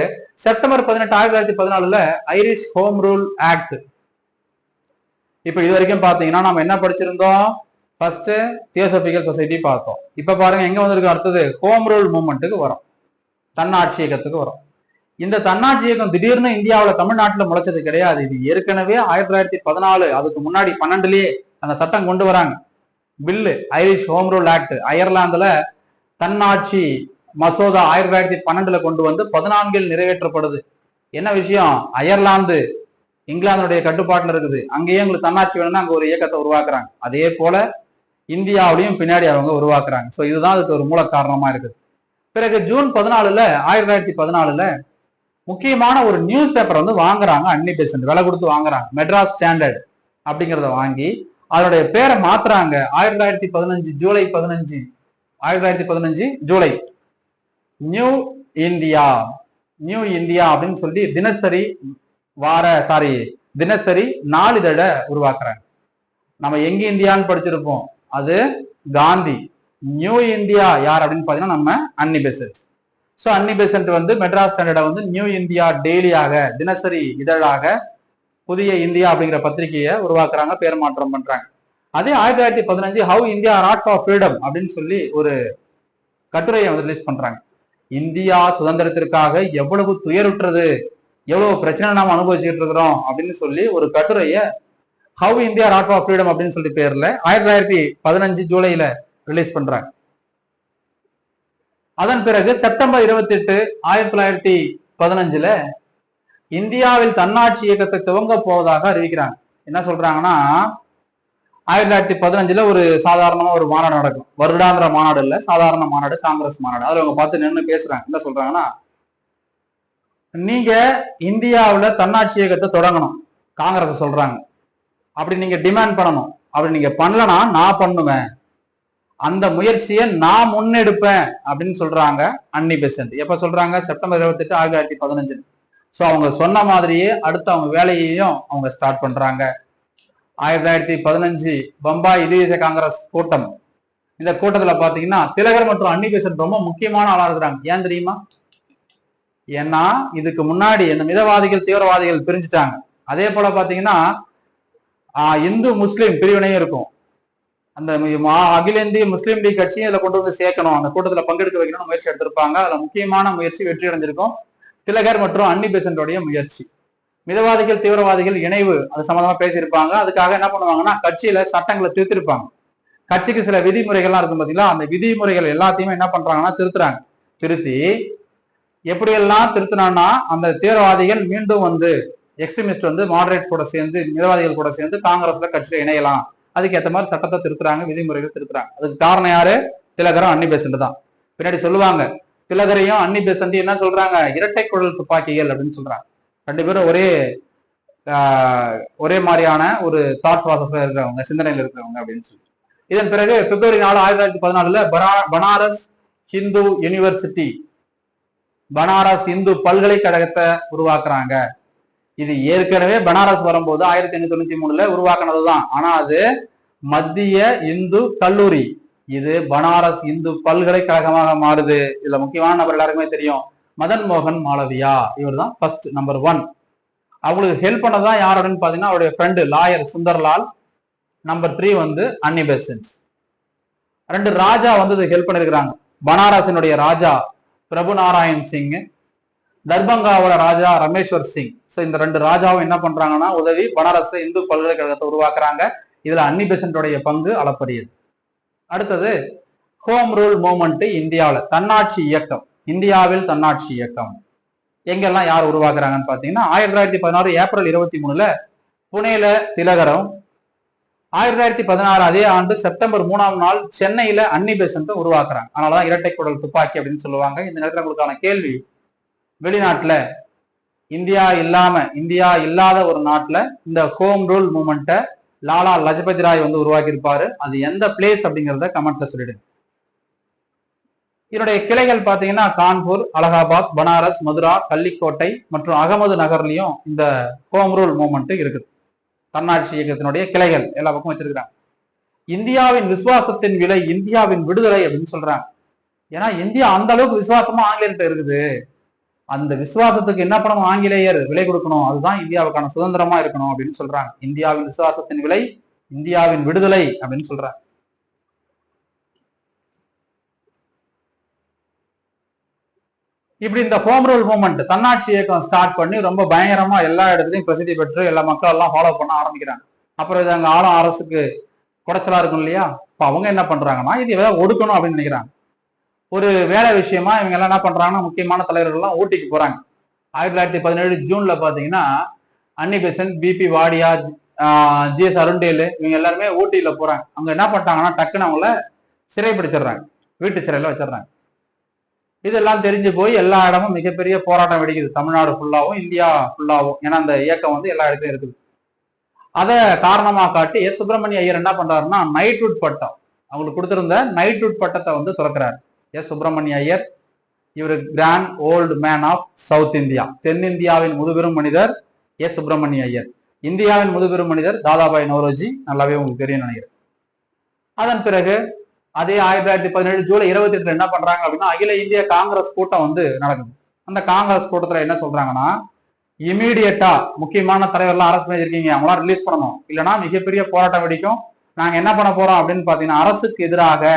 செப்டம்பர் பதினெட்டு ஆயிரத்தி தொள்ளாயிரத்தி பதினாலுல ஐரிஷ் ஹோம் ரூல் ஆக்ட். இப்ப இது வரைக்கும் பாத்தீங்கன்னா நம்ம என்ன படிச்சிருந்தோம்? ஃபர்ஸ்ட் தியோசபிக்கல் சொசைட்டி பார்த்தோம். இப்ப பாருங்க எங்க வந்திருக்கு அடுத்தது? ஹோம் ரூல் மூமெண்ட்டுக்கு வரும். தன்னாட்சி இயக்கத்துக்கு வரும். இந்த தன்னாட்சி இயக்கம் திடீர்னு இந்தியாவில் தமிழ்நாட்டில் முளைச்சது கிடையாது. இது ஏற்கனவே ஆயிரத்தி தொள்ளாயிரத்தி பதினாலு அதுக்கு முன்னாடி பன்னெண்டுலேயே அந்த சட்டம் கொண்டு வராங்க. Bill Irish home rule act அயர்லாந்துல தன்னாட்சி மசோதா ஆயிரத்தி தொள்ளாயிரத்தி பன்னெண்டுல கொண்டு வந்து பதினான்கில் நிறைவேற்றப்படுது. என்ன விஷயம்? அயர்லாந்து இங்கிலாந்துடைய கட்டுப்பாட்டில் இருக்குது. அங்கேயே உங்களுக்கு தன்னாட்சி வேணும்னா அங்கே ஒரு இயக்கத்தை உருவாக்குறாங்க. அதே போல இந்தியாவிலையும் பின்னாடி அவங்க உருவாக்குறாங்க. ஸோ இதுதான் அதுக்கு ஒரு மூல காரணமா இருக்குது. பிறகு ஜூன் பதினாலுல ஆயிரத்தி தொள்ளாயிரத்தி பதினாலுல முக்கியமான ஒரு நியூஸ் பேப்பர் வந்து வாங்குறாங்க. அன்னி பெசன்ட் விலை கொடுத்து வாங்குறாங்க. மெட்ராஸ் ஸ்டாண்டர்ட் அப்படிங்கிறத வாங்கி அதனுடைய பேரை மாத்துறாங்க. ஆயிரத்தி தொள்ளாயிரத்தி பதினஞ்சு ஜூலை பதினஞ்சு. ஆயிரத்தி தொள்ளாயிரத்தி பதினஞ்சு July. New India. New India அப்படின்னு சொல்லி தினசரி வார சாரி தினசரி நாளிதழ உருவாக்குறாங்க. நம்ம எங்க இந்தியான்னு படிச்சிருப்போம். அது காந்தி. நியூ இந்தியா யார் அப்படின்னு பாத்தீங்கன்னா நம்ம Annie Besant. So Annie Besant வந்து மெட்ராஸ் ஸ்டாண்டர்டை வந்து நியூ இந்தியா டெய்லியாக தினசரி இதழாக புதிய இந்தியா அப்படிங்கிற பத்திரிகையை உருவாக்குறாங்க பேர் மாற்றம் பண்றாங்க. அதே ஆயிரத்தி தொள்ளாயிரத்தி பதினஞ்சு how India wrought of freedom அப்படின்னு சொல்லி ஒரு கட்டுரையை வந்து ரிலீஸ் பண்றாங்க. இந்தியா சுதந்திரத்திற்காக எவ்வளவு துயருற்றது எவ்வளவு பிரச்சனை நாம அனுபவிச்சுட்டு இருக்கிறோம் அப்படின்னு சொல்லி ஒரு கட்டுரையை how India wrought of freedom அப்படின்னு சொல்லி பேர்ல ஆயிரத்தி தொள்ளாயிரத்தி பதினஞ்சு ஜூலைல ரிலீஸ் பண்றாங்க. அதன் பிறகு செப்டம்பர் இருபத்தி எட்டு ஆயிரத்தி தொள்ளாயிரத்தி பதினஞ்சுல இந்தியாவில் தன்னாட்சி இயக்கத்தை துவங்க போவதாக அறிவிக்கிறாங்க. என்ன சொல்றாங்கன்னா ஆயிரத்தி தொள்ளாயிரத்தி பதினஞ்சுல ஒரு சாதாரணமா ஒரு மாநாடு நடக்கும். வருடாந்திர மாநாடு இல்ல சாதாரண மாநாடு காங்கிரஸ் மாநாடு. அதுல அவங்க பார்த்து நின்று பேசுறாங்க. என்ன சொல்றாங்கன்னா நீங்க இந்தியாவுல தன்னாட்சி இயக்கத்தை தொடங்கணும். காங்கிரஸ் சொல்றாங்க. அப்படி நீங்க டிமாண்ட் பண்ணணும். அப்படி நீங்க பண்ணலனா நான் பண்ணுவேன். அந்த முயற்சியை நான் முன்னெடுப்பேன் அப்படின்னு சொல்றாங்க அன்னி பெசன்ட். எப்ப சொல்றாங்க? செப்டம்பர் இருபத்தி எட்டு ஆயிரத்தி தொள்ளாயிரத்தி பதினஞ்சு ஸோ அவங்க சொன்ன மாதிரியே அடுத்து அவங்க வேலையையும் அவங்க ஸ்டார்ட் பண்றாங்க. ஆயிரத்தி தொள்ளாயிரத்தி பதினஞ்சு பம்பாய் இதேச காங்கிரஸ் கூட்டம். இந்த கூட்டத்துல பாத்தீங்கன்னா திலகர் மற்றும் அன்னிபேசன் ரொம்ப முக்கியமான ஆளா இருக்கிறாங்க. ஏன் தெரியுமா? ஏன்னா இதுக்கு முன்னாடி இந்த மிதவாதிகள் தீவிரவாதிகள் பிரிஞ்சுட்டாங்க. அதே போல பாத்தீங்கன்னா இந்து முஸ்லீம் பிரிவினையும் இருக்கும். அந்த மா- அகில இந்திய முஸ்லீம் லீக் கட்சியும் இதில் கொண்டு வந்து சேர்க்கணும். அந்த கூட்டத்தில் பங்கெடுக்க வைக்கணும்னு முயற்சி எடுத்திருப்பாங்க. அதில் முக்கியமான முயற்சி வெற்றி அடைஞ்சிருக்கும் திலகர் மற்றும் அன்னி பெசன்டோடைய முயற்சி. மிதவாதிகள் தீவிரவாதிகள் இணைவு அது சம்பந்தமா பேசியிருப்பாங்க. அதுக்காக என்ன பண்ணுவாங்கன்னா கட்சியில சட்டங்களை திருத்திருப்பாங்க. கட்சிக்கு சில விதிமுறைகள்லாம் இருக்கும் பாத்தீங்களா? அந்த விதிமுறைகள் எல்லாத்தையுமே என்ன பண்றாங்கன்னா திருத்துறாங்க. திருத்தி எப்படியெல்லாம் திருத்தினான்னா அந்த தீவிரவாதிகள் மீண்டும் வந்து எக்ஸ்ட்ரீமிஸ்ட் வந்து மாடரேட்ஸ் கூட சேர்ந்து மிதவாதிகள் கூட சேர்ந்து காங்கிரஸ்ல கட்சியில இணையலாம். அதுக்கு ஏத்த மாதிரி சட்டத்தை திருத்துறாங்க விதிமுறைகள் திருத்துறாங்க. அதுக்கு காரணம் யாரு? திலகரும் அன்னி பெசன்ட் தான். பின்னாடி சொல்லுவாங்க திலகரையும் அன்னி பெசந்தி என்ன சொல்றாங்க? இரட்டை குழல் துப்பாக்கிகள் அப்படின்னு சொல்றாங்க. ரெண்டு பேரும் ஒரே ஆஹ், ஒரே மாதிரியான ஒரு தாட் ப்ராசஸ்ல இருக்கிறவங்க சிந்தனையில் இருக்கிறவங்க அப்படின்னு சொல்லி. இதன் பிறகு பிப்ரவரி நாலு ஆயிரத்தி தொள்ளாயிரத்தி பதினாலுல பனா பனாரஸ் ஹிந்து யூனிவர்சிட்டி பனாரஸ் இந்து பல்கலைக்கழகத்தை உருவாக்குறாங்க. இது ஏற்கனவே பனாரஸ் வரும்போது ஆயிரத்தி எண்ணூத்தி தொண்ணூத்தி மூணுல உருவாக்குனதுதான். ஆனா அது மத்திய இந்து கல்லூரி. இது பனாரஸ் இந்து பல்கலைக்கழகமாக மாறுது. இதுல முக்கியமான நபர் எல்லாருக்குமே தெரியும். மதன் மோகன் மாளவியா இவர் தான் ஃபர்ஸ்ட் நம்பர் ஒன் அவங்களுக்கு ஹெல்ப் பண்ணதான் யார் அப்படின்னு பாத்தீங்கன்னா அவருடைய friend lawyer Sundarlal. Number three வந்து அன்னி பெசன்ஸ் ரெண்டு ராஜா வந்து ஹெல்ப் பண்ணிருக்கிறாங்க. பனாரஸினுடைய ராஜா பிரபு நாராயண் சிங் தர்பங்காவோட ராஜா ரமேஸ்வர் சிங். ஸோ இந்த ரெண்டு ராஜாவும் என்ன பண்றாங்கன்னா உதவி பனாரஸ்ல இந்து பல்கலைக்கழகத்தை உருவாக்குறாங்க. இதுல அன்னி பெசன்டோடைய பங்கு அளப்பரியது. அடுத்தது ஹோம் ரூல் மூமெண்ட் இந்தியாவில் தன்னாட்சி இயக்கம். இந்தியாவில் தன்னாட்சி இயக்கம். எங்கெல்லாம் யார் உருவாக்குறாங்கன்னு பார்த்தீங்கன்னா ஆயிரத்தி தொள்ளாயிரத்தி பதினாறு ஏப்ரல் இருபத்தி மூணுல புனேல திலகரம் ஆயிரத்தி தொள்ளாயிரத்தி பதினாறு அதே ஆண்டு செப்டம்பர் மூணாம் நாள் சென்னையில அன்னி பெசன்ட் உருவாக்குறாங்க. அதனாலதான் இரட்டை குடல் துப்பாக்கி அப்படின்னு சொல்லுவாங்க. இந்த நேரத்தில் உங்களுக்கான கேள்வி வெளிநாட்டுல இந்தியா இல்லாம இந்தியா இல்லாத ஒரு நாட்டுல இந்த ஹோம் ரூல் மூமெண்ட்டை லாலா லஜபதி ராய் வந்து உருவாக்கி இருப்பாரு அது எந்த பிளேஸ் அப்படிங்கறத கமெண்ட்ல சொல்லிடுங்க. இதனுடைய கிளைகள் பாத்தீங்கன்னா கான்பூர் அலகாபாத் பனாரஸ் மதுரா கள்ளிக்கோட்டை மற்றும் அகமது நகர்லயும் இந்த ஹோம் ரூல் மூமெண்ட் இருக்குது. தன்னாட்சி இயக்கத்தினுடைய கிளைகள் எல்லா பக்கம் வச்சிருக்கிறாங்க. இந்தியாவின் விசுவாசத்தின் விலை இந்தியாவின் விடுதலை அப்படின்னு சொல்றாங்க. ஏன்னா இந்தியா அந்த அளவுக்கு விசுவாசமா ஆங்கிலேயர்கிட்ட இருக்குது. அந்த விசுவாசத்துக்கு என்ன பண்ணணும் ஆங்கிலேயர் விலை கொடுக்கணும்? அதுதான் இந்தியாவுக்கான சுதந்திரமா இருக்கணும் அப்படின்னு சொல்றாங்க. இந்தியாவின் விசுவாசத்தின் விலை இந்தியாவின் விடுதலை அப்படின்னு சொல்றாங்க. இப்படி இந்த ஹோம் ரூல் மூமெண்ட் தன்னாட்சி இயக்கம் ஸ்டார்ட் பண்ணி ரொம்ப பயங்கரமா எல்லா இடத்துலையும் பிரசித்தி பெற்று எல்லா மக்கள் எல்லாம் ஃபாலோ பண்ண ஆரம்பிக்கிறாங்க. அப்புறம் இது அங்கே ஆளும் அரசுக்கு குடைச்சலா இருக்கும் இல்லையா? இப்போ அவங்க என்ன பண்றாங்கன்னா இது ஏதாவது ஒடுக்கணும் அப்படின்னு நினைக்கிறாங்க. ஒரு வேலை விஷயமா இவங்க எல்லாம் என்ன பண்றாங்கன்னா முக்கியமான தலைவர்கள்லாம் ஊட்டிக்கு போறாங்க. ஆயிரத்தி தொள்ளாயிரத்தி பதினேழு ஜூன்ல பாத்தீங்கன்னா Annie Besant B P Wadia G S Arundale இவங்க எல்லாருமே ஊட்டியில போறாங்க. அவங்க என்ன பண்ணிட்டாங்கன்னா டக்குன்னு அவங்கள சிறை பிடிச்சிடுறாங்க. வீட்டு சிறையில வச்சிடுறாங்க. இதெல்லாம் தெரிஞ்சு போய் எல்லா இடமும் மிகப்பெரிய போராட்டம் வெடிக்குது. தமிழ்நாடு ஃபுல்லாவும் இந்தியா ஃபுல்லாவும் ஏன்னா அந்த இயக்கம் வந்து எல்லா இடத்துலையும் இருக்குது. அதை காரணமாக காட்டி எஸ் சுப்பிரமணிய ஐயர் என்ன பண்றாருன்னா நைட்வுட் பட்டம். அவங்களுக்கு கொடுத்திருந்த நைட்வுட் பட்டத்தை வந்து துறக்கிறார். எஸ் சுப்பிரமணிய ஐயர். இவர் grand old man of south India தென்னிந்தியாவின் முதுபெரும் மனிதர் எஸ் சுப்பிரமணிய ஐயர். இந்தியாவின் முதுபெரும் மனிதர் தாதாபாய் நவரோஜி. நல்லாவே உங்களுக்கு தெரியும் நினைக்கிறேன். அதன் பிறகு அதே ஆயிரத்தி தொள்ளாயிரத்தி பதினேழு ஜூலை இருபத்தி எட்டுல என்ன பண்றாங்க அப்படின்னா அகில இந்திய காங்கிரஸ் கூட்டம் வந்து நடக்குது. அந்த காங்கிரஸ் கூட்டத்துல என்ன சொல்றாங்கன்னா இமீடியட்டா முக்கியமான தலைவர்லாம் அரசு பண்ணியிருக்கீங்க அவங்களாம் ரிலீஸ் பண்ணணும். இல்லைன்னா மிகப்பெரிய போராட்டம் வெடிக்கும். நாங்க என்ன பண்ண போறோம் அப்படின்னு பாத்தீங்கன்னா அரசுக்கு எதிராக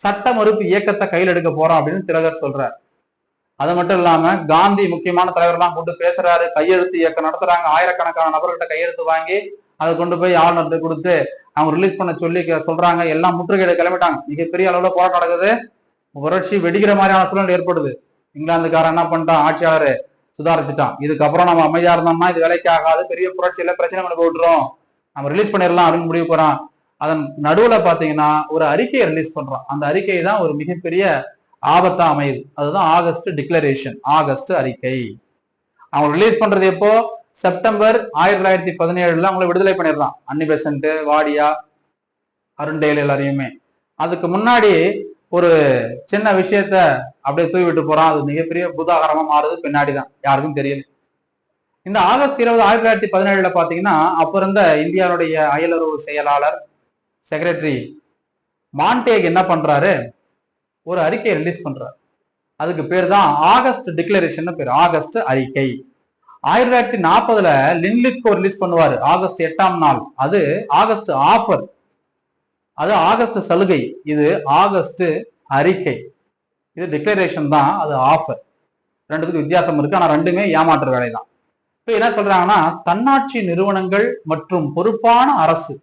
சட்ட மறுப்பு இயக்கத்தை கையில் எடுக்க போறோம் அப்படின்னு திலகர் சொல்றாரு. அது மட்டும் இல்லாம காந்தி முக்கியமான தலைவர்லாம் கொண்டு பேசுறாரு கையெழுத்து இயக்கம் நடத்துறாங்க. ஆயிரக்கணக்கான நபர்கிட்ட கையெழுத்து வாங்கி அதை கொண்டு போய் ஆளுநர்கிட்ட கொடுத்து அவங்க ரிலீஸ் பண்ண சொல்லி சொல்றாங்க. எல்லாம் முற்றுகையிட கிளம்பிட்டாங்க. மிகப்பெரிய அளவுல போராட்டம் நடக்குது. புரட்சி வெடிக்கிற மாதிரியான சூழ்நிலை ஏற்படுது. இங்கிலாந்துக்காரன் என்ன பண்ணிட்டான்? ஆட்சியாளர் சுதாரிச்சுட்டான். இதுக்கப்புறம் நம்ம அமைதியா இருந்தோம்னா இது வேலைக்கு ஆகாது. பெரிய புரட்சியில பிரச்சனை பண்ணி போட்டுரும். நம்ம ரிலீஸ் பண்ணிடலாம் அப்படின்னு முடிவு போறான். அதன் நடுவுல பாத்தீங்கன்னா ஒரு அறிக்கையை ரிலீஸ் பண்றான் அந்த அறிக்கை தான் ஒரு மிகப்பெரிய ஆபத்தா அமையுது. அதுதான் ஆகஸ்ட் டிக்ளரேஷன் ஆகஸ்ட் அறிக்கை. அவங்க ரிலீஸ் பண்றது எப்போ? செப்டம்பர் ஆயிரத்தி தொள்ளாயிரத்தி பதினேழுல அவங்களை விடுதலை பண்ணிடுறான். அன்னி பெசன்ட் வாடியா அருண்டேல் எல்லாரையுமே. அதுக்கு முன்னாடி ஒரு சின்ன விஷயத்த அப்படியே தூவி விட்டு போறான். அது மிகப்பெரிய புதாகரமா மாறுது. பின்னாடி தான் யாருக்கும் தெரியல. இந்த ஆகஸ்ட் இருபது ஆயிரத்தி தொள்ளாயிரத்தி பதினேழுல பாத்தீங்கன்னா அப்ப இருந்த இந்தியாவுடைய அயலுறவு செயலாளர் செக்ரட்டரி மான்டேக் என்ன பண்றாரு? ஒரு அறிக்கையை ரிலீஸ் பண்றாரு. அதுக்கு பேர் தான் ஆகஸ்ட் டிக்ளரேஷன் பேர். ஆகஸ்ட் அறிக்கை. ஆயிரத்தி தொள்ளாயிரத்தி நாற்பதுல லின்லிட்கோ ரிலீஸ் பண்ணுவாரு. ஆகஸ்ட் எட்டாம் நாள். அது ஆகஸ்ட் ஆஃபர் அது ஆகஸ்ட் சலுகை. இது ஆகஸ்ட் அறிக்கை. இது டிக்ளரேஷன் தான். அது ஆஃபர் ரெண்டுத்துக்கு வித்தியாசம் இருக்கு. ஆனா ரெண்டுமே ஏமாற்று வேலை தான் இப்ப என்ன சொல்றாங்கன்னா தன்னாட்சி நிறுவனங்கள் மற்றும் பொறுப்பான அரசு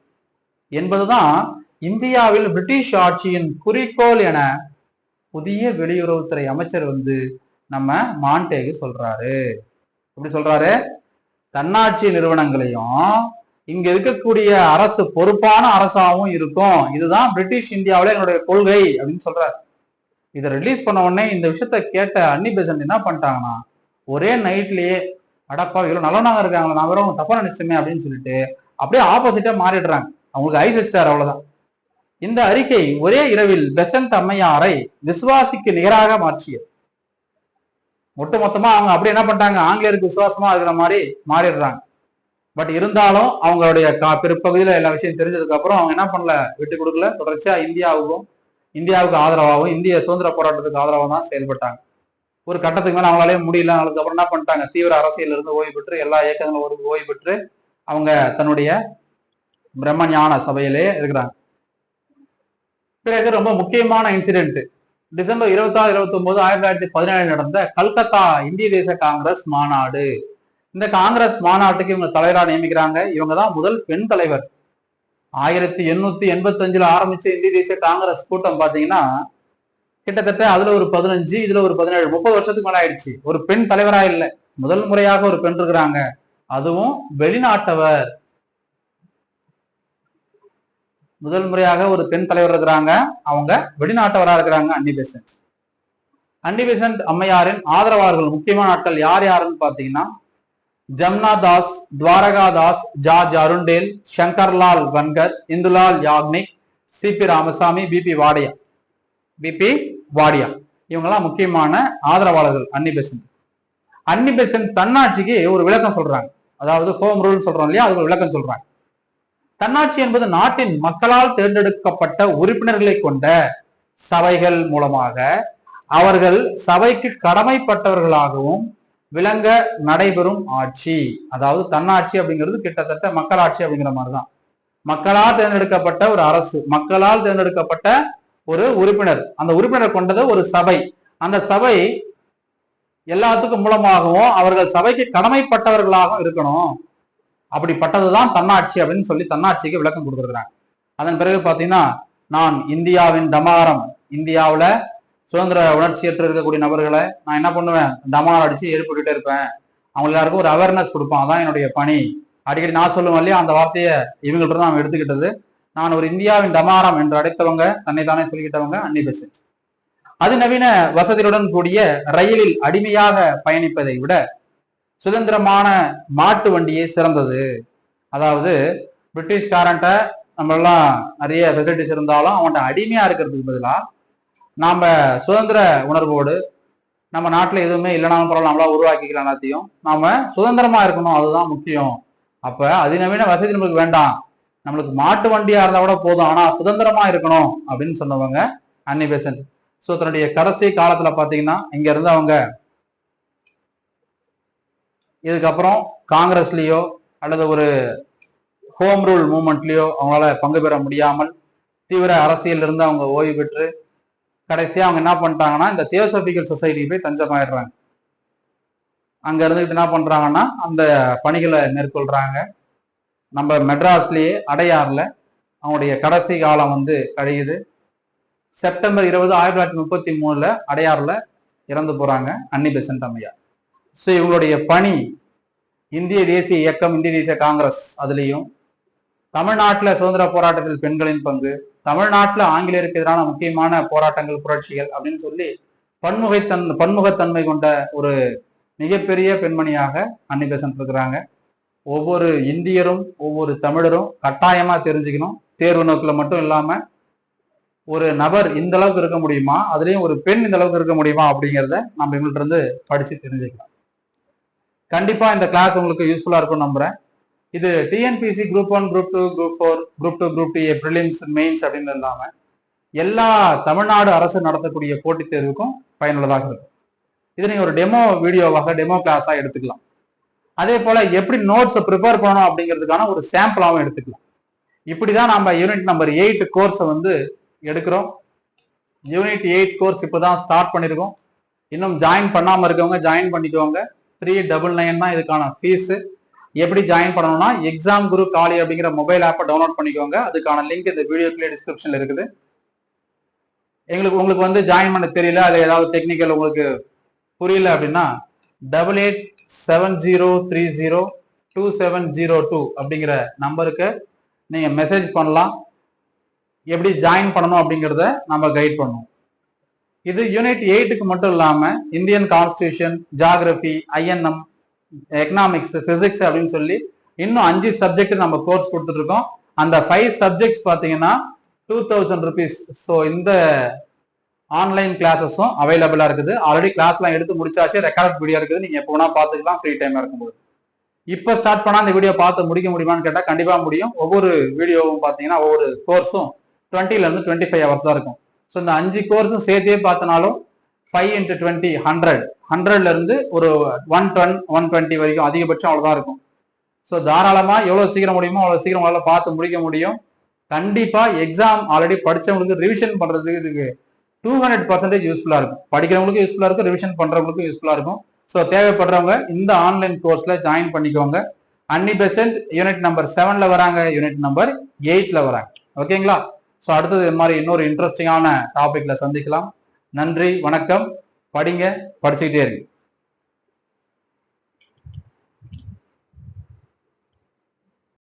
என்பதுதான் இந்தியாவில் பிரிட்டிஷ் ஆட்சியின் குறிக்கோள் என புதிய வெளியுறவுத்துறை அமைச்சர் வந்து நம்ம மான்டேகு சொல்றாரு. எப்படி சொல்றாரு? தன்னாட்சி நிறுவனங்களையும் இங்க இருக்கக்கூடிய அரசு பொறுப்பான அரசாகவும் இருக்கும். இதுதான் பிரிட்டிஷ் இந்தியாவில என்னுடைய கொள்கை அப்படின்னு சொல்றாரு. இதை ரிலீஸ் பண்ண உடனே இந்த விஷயத்த கேட்ட அன்னி பெசன்ட் என்ன பண்ணிட்டாங்கன்னா ஒரே நைட்லயே அடப்பா இவ்வளவு நல்லவனாக இருக்காங்களா நான் வெறும் தப்பா நினைச்சுமே அப்படின்னு சொல்லிட்டு அப்படியே ஆப்போசிட்டா மாறிடுறாங்க. அவங்களுக்கு ஐஸ் வச்சிட்டார் அவ்வளவுதான். இந்த அறிக்கை ஒரே இரவில் பெசன்ட் அம்மையாரை விசுவாசிக்கு நிகராக மாற்றியது. ஒட்டு மொத்தமா அவங்க அப்படி என்ன பண்றாங்க ஆங்கிலேயருக்கு விசுவாசமா இருக்கிற மாதிரி மாறிடுறாங்க. பட் இருந்தாலும் அவங்களுடைய பிற்பகுதியில எல்லா விஷயம் தெரிஞ்சதுக்கு அப்புறம் அவங்க என்ன பண்ணல? விட்டு கொடுக்கல. தொடர்ச்சியா இந்தியாவுக்கும் இந்தியாவுக்கு ஆதரவாகவும் இந்திய சுதந்திர போராட்டத்துக்கு ஆதரவாக தான் செயல்பட்டாங்க. ஒரு கட்டத்துக்கு மேலே அவங்களாலே முடியல. அதுக்கப்புறம் என்ன பண்ணிட்டாங்க? தீவிர அரசியலிருந்து ஓய்வு பெற்று எல்லா இயக்கங்களும் ஓய்வு பெற்று அவங்க தன்னுடைய பிரம்ம ஞான சபையிலே இருக்கிறாங்க. பிறகு ரொம்ப முக்கியமான இன்சிடென்ட் டிசம்பர் இருபத்தாறு இருபத்தி ஒன்பது ஆயிரத்தி தொள்ளாயிரத்தி பதினேழு நடந்த கல்கத்தா இந்திய தேச காங்கிரஸ் மாநாடு. இந்த காங்கிரஸ் மாநாட்டுக்கு இவங்க தலைவரா நியமிக்கிறாங்க. இவங்க தான் முதல் பெண் தலைவர். ஆயிரத்தி எண்ணூத்தி எண்பத்தி அஞ்சுல ஆரம்பிச்ச இந்திய தேசிய காங்கிரஸ் கூட்டம் பாத்தீங்கன்னா கிட்டத்தட்ட அதுல ஒரு பதினஞ்சு இதுல ஒரு பதினேழு முப்பது வருஷத்துக்கு மேல ஆயிடுச்சு. ஒரு பெண் தலைவரா இல்லை. முதல் முறையாக ஒரு பெண் இருக்கிறாங்க. அதுவும் வெளிநாட்டவர். முதல் முறையாக ஒரு பெண் தலைவர் இருக்கிறாங்க. அவங்க வெளிநாட்டவராக இருக்கிறாங்க அன்னி பெசன்ட். அன்னி பெசன்ட் அம்மையாரின் ஆதரவாளர்கள். முக்கியமான ஆட்கள் யார் யாருன்னு பாத்தீங்கன்னா Jamna Das Dwaraka Das George Arundale Shankarlal Banker Indulal Yagnik C P Ramaswamy B P Wadia. B P Wadia. இவங்கெல்லாம் முக்கியமான ஆதரவாளர்கள் அன்னி பெசன்ட். அன்னி பெசன்ட் தன்னாட்சிக்கு ஒரு விளக்கம் சொல்றாங்க. அதாவது ஹோம் ரூல் சொல்றோம் இல்லையா? அதுக்கு ஒரு விளக்கம் சொல்றாங்க. தன்னாட்சி என்பது நாட்டின் மக்களால் தேர்ந்தெடுக்கப்பட்ட உறுப்பினர்களை கொண்ட சபைகள் மூலமாக அவர்கள் சபைக்கு கடமைப்பட்டவர்களாகவும் விளங்க நடைபெறும் ஆட்சி. அதாவது தன்னாட்சி அப்படிங்கிறது கிட்டத்தட்ட மக்களாட்சி அப்படிங்கிற மாதிரிதான். மக்களால் தேர்ந்தெடுக்கப்பட்ட ஒரு அரசு மக்களால் தேர்ந்தெடுக்கப்பட்ட ஒரு உறுப்பினர். அந்த உறுப்பினர் கொண்டது ஒரு சபை. அந்த சபை எல்லாத்துக்கும் மூலமாகவும் அவர்கள் சபைக்கு கடமைப்பட்டவர்களாகவும் இருக்கணும். அப்படிப்பட்டதுதான் தன்னாட்சி அப்படின்னு சொல்லி தன்னாட்சிக்கு விளக்கம் கொடுத்துருக்குறாங்க. அதன் பிறகு பார்த்தீங்கன்னா நான் இந்தியாவின் டமாரம் இந்தியாவில் சுதந்திர உணர்ச்சியற்று இருக்கக்கூடிய நபர்களை நான் என்ன பண்ணுவேன்? டமாரம் அடித்து எழுப்பிட்டுட்டே இருப்பேன். அவங்க எல்லாருக்கும் ஒரு அவேர்னஸ் கொடுப்பேன் அதான் என்னுடைய பணி. அடிக்கடி நான் சொல்லுவேன் இல்லையா அந்த வார்த்தையை இவங்கள்ட்ட தான் அவன் எடுத்துக்கிட்டது. நான் ஒரு இந்தியாவின் டமாரம் என்று அடைத்தவங்க தன்னை தானே சொல்லிக்கிட்டவங்க அன்னி பெசன்ட். அதிநவீன வசதியுடன் கூடிய ரயிலில் அடிமையாக பயணிப்பதை விட சுதந்திரமான மாட்டு வண்டியே சிறந்தது. அதாவது பிரிட்டிஷ்காரன்ட்ட நம்மெல்லாம் நிறைய ஃபெசிலிட்டிஸ் இருந்தாலும் அவன்கிட்ட அடிமையா இருக்கிறதுக்கு பதிலாக நாம சுதந்திர உணர்வோடு நம்ம நாட்டில் எதுவுமே இல்லைனாலும் பரவாயில்ல நம்மளா உருவாக்கிக்கலாம் எல்லாத்தையும். நாம சுதந்திரமா இருக்கணும் அதுதான் முக்கியம். அப்ப அதிநவீன வசதி நம்மளுக்கு வேண்டாம். நம்மளுக்கு மாட்டு வண்டியா இருந்தா கூட போதும். ஆனா சுதந்திரமா இருக்கணும் அப்படின்னு சொன்னவங்க அன்னி பெசன்ட் ஸோ தன்னுடைய கடைசி காலத்துல பாத்தீங்கன்னா இங்க இருந்து அவங்க இதுக்கப்புறம் காங்கிரஸ்லேயோ அல்லது ஒரு ஹோம் ரூல் மூமெண்ட்லேயோ அவங்களால பங்கு பெற முடியாமல் தீவிர அரசியல் இருந்து அவங்க ஓய்வு பெற்று கடைசியாக அவங்க என்ன பண்ணிட்டாங்கன்னா இந்த தியோசபிக்கல் சொசைட்டி போய் தஞ்சமாயிடுறாங்க அங்கே இருந்துக்கிட்டு என்ன பண்ணுறாங்கன்னா அந்த பணிகளை மேற்கொள்கிறாங்க நம்ம மெட்ராஸ்லேயே அடையாறில் அவங்களுடைய கடைசி காலம் வந்து கழியுது. செப்டம்பர் இருபது ஆயிரத்தி தொள்ளாயிரத்தி முப்பத்தி மூணில் அடையாறில் இறந்து போகிறாங்க அன்னி பெசன்ட் அம்மையார். ஸோ இவங்களுடைய பணி இந்திய தேசிய இயக்கம் இந்திய தேசிய காங்கிரஸ் அதுலேயும். தமிழ்நாட்டில் சுதந்திர போராட்டத்தில் பெண்களின் பங்கு தமிழ்நாட்டில் ஆங்கிலேயருக்கு எதிரான முக்கியமான போராட்டங்கள் புரட்சிகள் அப்படின்னு சொல்லி பன்முகைத்தன் பன்முகத்தன்மை கொண்ட ஒரு மிகப்பெரிய பெண்மணியாக அன்னி இருக்கிறாங்க. ஒவ்வொரு இந்தியரும் ஒவ்வொரு தமிழரும் கட்டாயமா தெரிஞ்சுக்கணும். தேர்வு நோக்கில் மட்டும் இல்லாம ஒரு நபர் இந்த அளவுக்கு இருக்க முடியுமா? அதுலயும் ஒரு பெண் இந்த அளவுக்கு இருக்க முடியுமா அப்படிங்கிறத நம்ம இவங்கள்ட்ட இருந்து படிச்சு தெரிஞ்சுக்கலாம். கண்டிப்பா இந்த கிளாஸ் உங்களுக்கு யூஸ்ஃபுல்லா இருக்கும் நம்புறேன். இது TNPC group one group two group four group two group D prelims mains அப்படின்னு இல்லாம எல்லா தமிழ்நாடு அரசு நடத்தக்கூடிய போட்டித் தேர்வுக்கும் பயனுள்ளதாக இருக்கும். இது நீங்க ஒரு டெமோ வீடியோவாக டெமோ கிளாஸா எடுத்துக்கலாம். அதே போல எப்படி நோட்ஸ் ப்ரிப்பேர் பண்ணணும் அப்படிங்கிறதுக்கான ஒரு சாம்பிளாகவும் எடுத்துக்கலாம். இப்படிதான் நம்ம யூனிட் நம்பர் எயிட் கோர்ஸை வந்து எடுக்கிறோம். யூனிட் எயிட் கோர்ஸ் இப்போதான் ஸ்டார்ட் பண்ணியிருக்கோம் இன்னும் ஜாயின் பண்ணாம இருக்கவங்க ஜாயின் பண்ணிக்கோங்க. த்ரீ டபுள் நைன் தான் இதுக்கான ஃபீஸு எப்படி ஜாயின் பண்ணணும்னா எக்ஸாம் குரு காலி அப்படிங்கிற மொபைல் ஆப்பை டவுன்லோட் பண்ணிக்கோங்க. அதுக்கான லிங்க் இந்த வீடியோக்குள்ளே டிஸ்கிரிப்ஷனில் இருக்குது. எங்களுக்கு உங்களுக்கு வந்து ஜாயின் பண்ண தெரியல அது ஏதாவது டெக்னிக்கல் உங்களுக்கு புரியல அப்படின்னா double eight seven zero three zero two seven zero two அப்படிங்கிற நம்பருக்கு நீங்கள் மெசேஜ் பண்ணலாம். எப்படி ஜாயின் பண்ணணும் அப்படிங்கிறத நம்ம கைட் பண்ணுவோம். இது யூனிட் எயிட்டுக்கு மட்டும் இல்லாம Indian constitution geography INM economics physics அப்படின்னு சொல்லி இன்னும் அஞ்சு சப்ஜெக்ட் நம்ம கோர்ஸ் கொடுத்துட்டு இருக்கோம் அந்த ஃபைவ் சப்ஜெக்ட்ஸ் பார்த்தீங்கன்னா டூ தௌசண்ட் ருபீஸ் ஸோ இந்த ஆன்லைன் கிளாஸஸும் அவைலபிளா இருக்குது. ஆல்ரெடி கிளாஸ்லாம் எடுத்து முடிச்சாச்சு. ரெக்கார்ட் வீடியோ இருக்குது. நீங்க எப்போ வேணா பார்த்துக்கலாம். ஃப்ரீ டைம் இருக்கும்போது. இப்போ ஸ்டார்ட் பண்ணா அந்த வீடியோ பார்த்து முடிக்க முடியுமான்னு கேட்டால் கண்டிப்பா முடியும். ஒவ்வொரு வீடியோவும் பார்த்தீங்கன்னா ஒவ்வொரு கோர்ஸும் டுவெண்ட்டில இருந்து டுவெண்ட்டி ஃபைவ் ஹவர்ஸ் தான் இருக்கும். ஸோ இந்த அஞ்சு கோர்ஸும் சேர்த்தே பார்த்தனாலும் ஃபைவ் இன்ட்டு டுவெண்ட்டி ஹண்ட்ரட் ஹண்ட்ரட்ல இருந்து ஒரு ஒன் டென் ஒன் டுவெண்ட்டி வரைக்கும் அதிகபட்சம் அவ்வளோதான் இருக்கும். ஸோ தாராளமாக எவ்வளோ சீக்கிரம் முடியுமோ அவ்வளோ சீக்கிரம் உங்களால் பார்த்து முடிக்க முடியும். கண்டிப்பாக எக்ஸாம் ஆல்ரெடி படிச்சவங்களுக்கு ரிவிஷன் பண்ணுறதுக்கு இதுக்கு டூ ஹண்ட்ரட் பர்சன்டேஜ் யூஸ்ஃபுல்லாக இருக்கும். படிக்கிறவங்களுக்கும் யூஸ்ஃபுல்லாக இருக்கும் ரிவிஷன் பண்ணுறவங்களுக்கும் யூஸ்ஃபுல்லாக இருக்கும். ஸோ தேவைப்படுறவங்க இந்த ஆன்லைன் கோர்ஸில் ஜாயின் பண்ணிக்கோங்க. அன்னி பெசன்ட் யூனிட் நம்பர் செவனில் வராங்க யூனிட் நம்பர் எயிட்டில் வராங்க. ஓகேங்களா ஸோ அடுத்தது இது மாதிரி இன்னொரு இன்ட்ரெஸ்டிங்கான டாபிக்ல சந்திக்கலாம். நன்றி வணக்கம். படிங்க படிச்சுக்கிட்டே இருங்க.